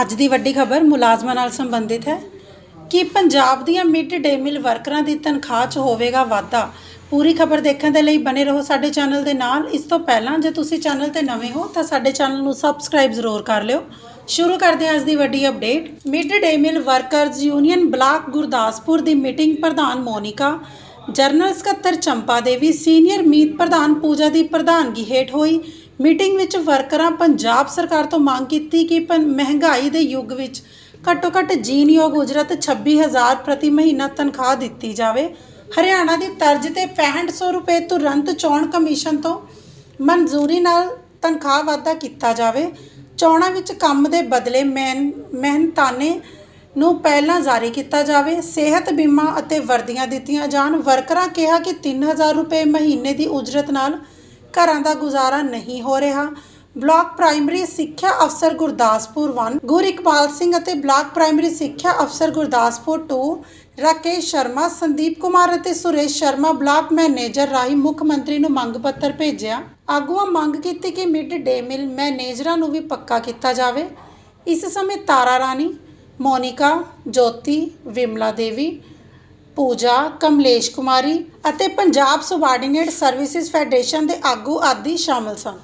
ਅੱਜ ਦੀ ਵੱਡੀ ਖਬਰ ਮੁਲਾਜ਼ਮਾਂ ਨਾਲ ਸੰਬੰਧਿਤ ਹੈ ਕਿ ਪੰਜਾਬ ਦੀਆਂ ਮਿਡ ਡੇ ਮਿਲ ਵਰਕਰਾਂ ਦੀ ਤਨਖਾਹ 'ਚ ਹੋਵੇਗਾ ਵਾਧਾ। ਪੂਰੀ ਖਬਰ ਦੇਖਣ ਦੇ ਲਈ ਬਨੇ ਰਹੋ ਸਾਡੇ ਚੈਨਲ ਦੇ ਨਾਲ। ਇਸ ਤੋਂ ਪਹਿਲਾਂ ਜੇ ਤੁਸੀਂ ਚੈਨਲ ਤੇ ਨਵੇਂ ਹੋ ਤਾਂ ਸਾਡੇ ਚੈਨਲ ਨੂੰ ਸਬਸਕ੍ਰਾਈਬ ਜ਼ਰੂਰ ਕਰ ਲਿਓ। ਸ਼ੁਰੂ ਕਰਦੇ ਹਾਂ ਅੱਜ ਦੀ ਵੱਡੀ update. Mid day meal workers union block Gurdaspur ਦੀ ਮੀਟਿੰਗ ਪ੍ਰਧਾਨ ਮੋਨਿਕਾ, ਜਰਨਲ ਸਕੱਤਰ ਚੰਪਾ ਦੇਵੀ, ਸੀਨੀਅਰ ਮੀਤ ਪ੍ਰਧਾਨ ਪੂਜਾ ਦੀ ਪ੍ਰਧਾਨਗੀ ਹੇਠ ਹੋਈ। ਮੀਟਿੰਗ ਵਿੱਚ ਵਰਕਰਾਂ ਪੰਜਾਬ ਸਰਕਾਰ ਤੋਂ ਮੰਗ ਕੀਤੀ ਕਿ ਪੰ- ਮਹਿੰਗਾਈ ਦੇ ਯੁੱਗ ਵਿੱਚ ਘੱਟੋ ਘੱਟ ਜੀਨਯੋਗ ਉਜਰਤ 26000 ਪ੍ਰਤੀ ਮਹੀਨਾ ਤਨਖਾਹ ਦਿੱਤੀ ਜਾਵੇ। ਹਰਿਆਣਾ ਦੀ ਤਰਜ਼ ਤੇ 6500 ਰੁਪਏ ਤੁਰੰਤ ਚੋਣ ਕਮਿਸ਼ਨ ਤੋਂ ਮਨਜ਼ੂਰੀ ਨਾਲ ਤਨਖਾਹ ਵਾਧਾ ਕੀਤਾ ਜਾਵੇ। ਚੋਣਾਂ ਵਿੱਚ ਕੰਮ ਦੇ ਬਦਲੇ ਮਿਹਨ, ਮਿਹਨਤਾਨੇ ਨੂੰ ਪਹਿਲਾਂ ਜਾਰੀ ਕੀਤਾ ਜਾਵੇ। ਸਿਹਤ ਬੀਮਾ ਅਤੇ ਵਰਦੀਆਂ ਦਿੱਤੀਆਂ ਜਾਣ। ਵਰਕਰਾਂ ਕਿਹਾ ਕਿ 3000 ਰੁਪਏ ਮਹੀਨੇ ਦੀ ਉਜਰਤ ਨਾਲ ਘਰਾਂ ਦਾ ਗੁਜ਼ਾਰਾ ਨਹੀਂ ਹੋ ਰਿਹਾ। ਬਲਾਕ ਪ੍ਰਾਇਮਰੀ ਸਿੱਖਿਆ ਅਫਸਰ ਗੁਰਦਾਸਪੁਰ 1 ਗੁਰ ਇਕਬਾਲ ਸਿੰਘ ਅਤੇ ਬਲਾਕ ਪ੍ਰਾਇਮਰੀ ਸਿੱਖਿਆ ਅਫਸਰ ਗੁਰਦਾਸਪੁਰ 2 ਰਾਕੇਸ਼ ਸ਼ਰਮਾ, ਸੰਦੀਪ ਕੁਮਾਰ ਅਤੇ ਸੁਰੇਸ਼ ਸ਼ਰਮਾ ਬਲਾਕ ਮੈਨੇਜਰ ਰਾਹੀਂ ਮੁੱਖ ਮੰਤਰੀ ਨੂੰ ਮੰਗ ਪੱਤਰ ਭੇਜਿਆ। ਆਗੂਆਂ ਮੰਗ ਕੀਤੀ ਕਿ ਮਿਡ ਡੇ ਮਿਲ ਮੈਨੇਜਰਾਂ ਨੂੰ ਵੀ ਪੱਕਾ ਕੀਤਾ ਜਾਵੇ। ਇਸ ਸਮੇਂ ਤਾਰਾ ਰਾਣੀ, ਮੋਨਿਕਾ, ਜੋਤੀ, ਵਿਮਲਾ ਦੇਵੀ ਪੂਜਾ ਕਮਲੇਸ਼ ਕੁਮਾਰੀ ਅਤੇ ਪੰਜਾਬ ਸੁਬਾਰਡੀਨੇਟ ਸਰਵਿਸਿਜ਼ ਫੈਡਰੇਸ਼ਨ ਦੇ ਆਗੂ ਆਦਿ ਸ਼ਾਮਲ ਸਨ।